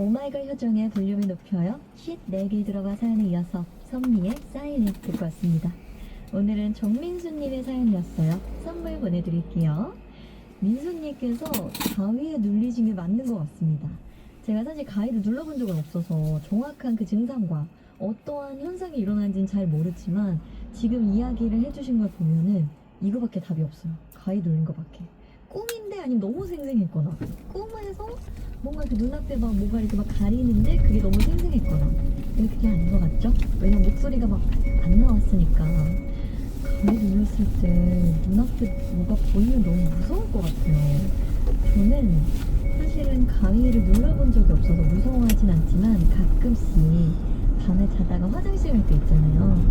오마이걸 효정의 볼륨을 높여요. 54개 들어가 사연에 이어서 선미의 사인을 듣고 왔습니다. 오늘은 정민수님의 사연이었어요. 선물 보내드릴게요. 민수님께서 가위에 눌리신 게 맞는 것 같습니다. 제가 사실 가위를 눌러본 적은 없어서 정확한 그 증상과 어떠한 현상이 일어나는지는 잘 모르지만 지금 이야기를 해주신 걸 보면은 이거밖에 답이 없어요. 가위 눌린 거밖에. 꿈인데 아니면 너무 생생했거나 꿈에서 뭔가 그 눈앞에 막 뭐가 이렇게 막 가리는데 그게 너무 생생했거나 근데 그게 아닌 것 같죠? 왜냐면 목소리가 막 안 나왔으니까. 가위 눌렸을 때 눈앞에 뭐가 보이면 너무 무서울 것 같아요. 저는 사실은 가위를 눌러본 적이 없어서 무서워하진 않지만 가끔씩 밤에 자다가 화장실 갈 때 있잖아요.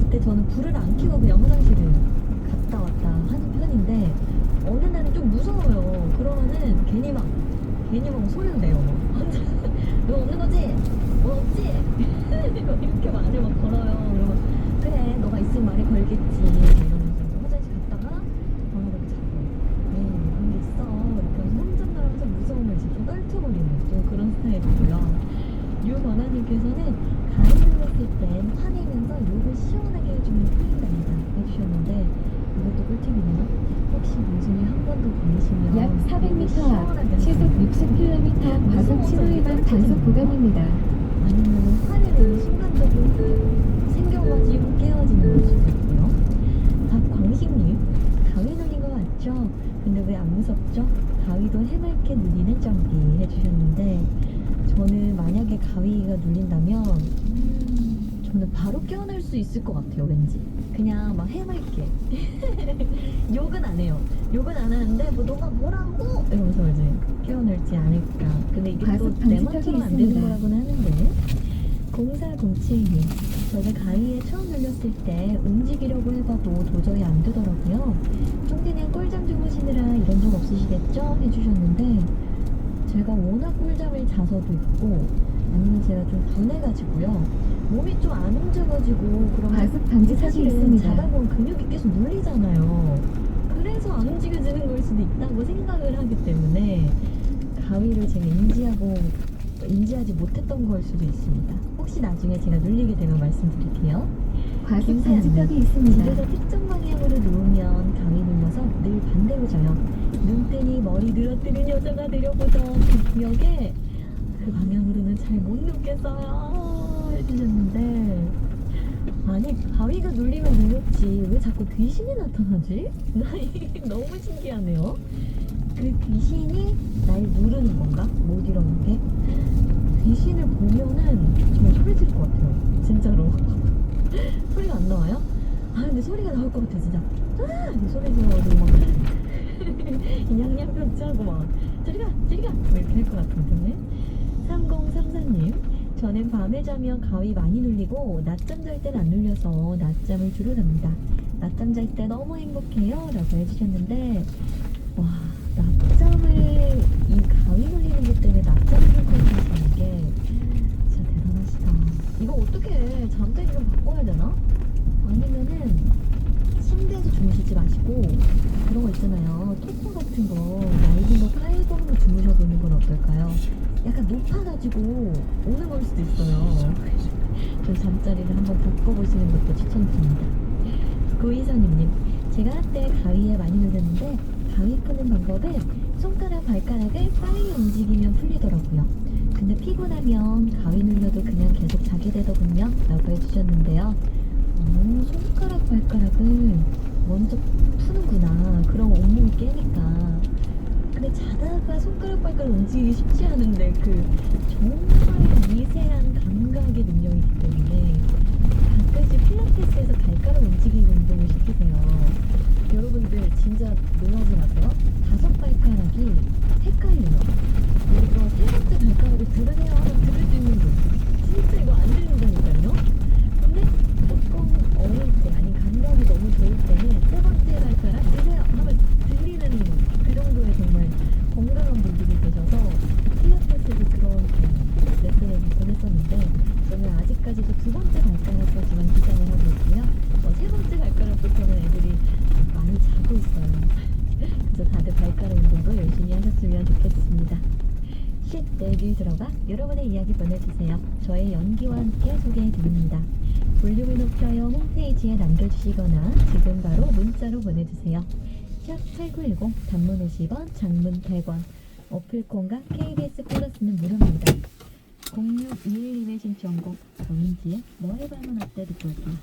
그때 저는 불을 안 켜고 그냥 화장실을 갔다 왔다 하는 편인데 어느 날은 좀 무서워요 그러면은 괜히 막 괜히 막 소리를 내요. 혼자 너 없는 거지? 뭐 없지? 이렇게 말을 막 걸어요. 그러면 그래 너가 있으면 말이 걸겠지. 이러면서 화장실 갔다가 전화를 자고 네 그런 게 있어. 이렇게 하면서 혼잣말 하면서 무서움을 진짜 떨쳐버리는 좀 그런 스타일이고요. 유건아님께서는 가위 눌렀을 땐 화내면서 욕을 시원하게 해주면 풀린답니다 해주셨는데 이것도 꿀팁이네요. 혹시 문순이 한번더 보내시면 약 욕을 400m 시원하게 앞 시속 60km 과속 신호 위반 단속 구간입니다. 아니면 내는 순간적으로 생겨가지고 깨어지는 걸 수도 있고요. 박광식님, 가위 눌린 거 맞죠? 근데 왜 안 무섭죠? 가위도 해맑게 눌리는 정기 해주셨는데 저는 만약에 가위가 눌린다면 음, 저는 바로 깨어날 수 있을 것 같아요 왠지. 그냥 막 해맑게. 욕은 안 해요. 욕은 안 하는데 뭐 너가 뭐라고? 이러면서 이제 깨어날지 않을까. 근데 이게 또 내 맘처럼 안 되는. 거라고는 하는데. 0407님 저는 가위에 처음 눌렸을 때 움직이려고 해봐도 도저히 안 되더라고요. 쫑디는 꿀잠 주무시느라 이런 적 없으시겠죠? 해주셨는데 제가 워낙 꿀잠을 자서도 있고 아니면 제가 좀 분해가지고요 몸이 좀 안 움직여가지고 그러면 과속 방지턱이 사실은 있습니다. 자다 보면 근육이 계속 눌리잖아요 그래서 안 움직여지는 걸 수도 있다고 생각을 하기 때문에 가위를 제가 인지하고 인지하지 못했던 걸 수도 있습니다 혹시 나중에 제가 눌리게 되면 말씀드릴게요 김사연님, 방지턱이 있습니다. 집에서 특정 방향으로 누우면 가위 눌려서 늘 반대로 자요. 눈 뜨니 머리 늘어뜨는 여자가 되려보던 그 기억에 그 방향으로는 잘 못 눕겠어요 해주셨는데 아니 가위가 눌리면 눌렸지 왜 자꾸 귀신이 나타나지? 나 너무 신기하네요. 그 귀신이 날 누르는 건가? 못 일어나게? 귀신을 보면은 정말 소리 지를 것 같아요. 진짜로. 소리가 안 나와요? 아 근데 소리가 나올 것 같아 진짜 아! 소리 지르가지고 막 양양벽지하고 막 저리가 저리가 뭐 이렇게 할 것 같은데 3034님 저는 밤에 자면 가위 많이 눌리고 낮잠 잘 때는 안 눌려서 낮잠을 주로 잡니다. 낮잠 잘 때 너무 행복해요. 라고 해주셨는데 와 낮잠을 이 가위 눌리는 것 때문에 낮잠을 할 거라고 하시는 게 진짜 대단하시다. 이거 어떻게 잠자리 좀 바꿔야 되나? 아니면은 침대에서 주무시지 마시고 그런 거 있잖아요. 토퍼 같은 거 어떨까요? 약간 높아가지고 오는 걸 수도 있어요. 좀 잠자리를 한번 바꿔보시는 것도 추천드립니다. 고이선님님 제가 한때 가위에 많이 눌렸는데 가위 푸는 방법은 손가락 발가락을 빨리 움직이면 풀리더라고요. 근데 피곤하면 가위 눌려도 그냥 계속 자게 되더군요. 라고 해주셨는데요. 오, 손가락 발가락을 먼저 푸는구나. 그럼 온몸이 깨니까 근데 자다가 손가락 발가락 움직이기 쉽지 않은데 그 정말 미세한 감각의 능력이기 때문에 가끔씩 필라테스에서 발가락 움직이기 운동을 시키세요. 여러분들 진짜 놀 있었는데 저는 아직까지도 두 번째 발가락까지만 기장을 하고 있고요. 어, 세 번째 발가락부터는 애들이 많이 자고 있어요. 그래서 다들 발가락 운동도 열심히 하셨으면 좋겠습니다. 쉿 내비 들어가 여러분의 이야기 보내주세요. 저의 연기와 함께 소개해드립니다. 볼륨을 높여요 홈페이지에 남겨주시거나 지금 바로 문자로 보내주세요. 샵 8910 단문 50원 장문 100원 어플콘과 KBS 플러스는 무료입니다. 0621님의 신청곡 정인지의 너 해봐면 어때 듣고 올게요.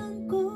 看过。